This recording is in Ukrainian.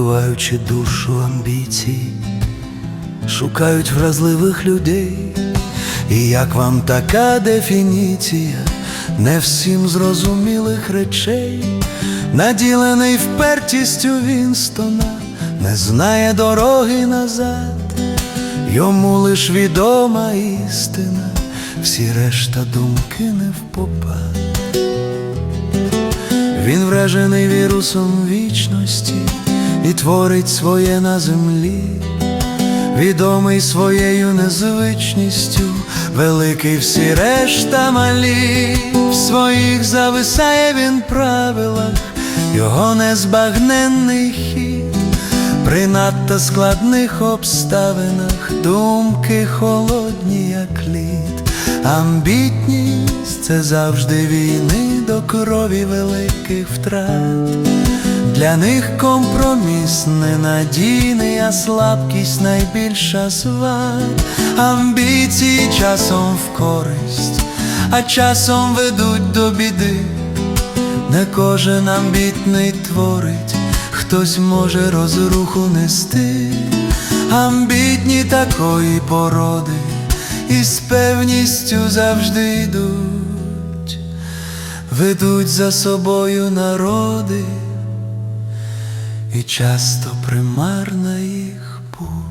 очі душу амбіцій, шукають вразливих людей. І як вам така дефініція не всім зрозумілих речей, наділений впертістю Вінстона, не знає дороги назад, йому лиш відома істина, всі решта думки не впопад. Він вражений вірусом вічності і творить своє на землі, відомий своєю незвичністю, великий всі решта малі, в своїх зависає він правилах, його незбагненний хід, при надто складних обставинах. Думки холодні, як лід, амбітність це завжди війни до крові великих втрат. Для них компроміс ненадійний, а слабкість найбільша сват. Амбіції часом в користь, а часом ведуть до біди. Не кожен амбітний творить, хтось може розруху нести. Амбітні такої породи і з певністю завжди йдуть, ведуть за собою народи, часто примарна їх путь.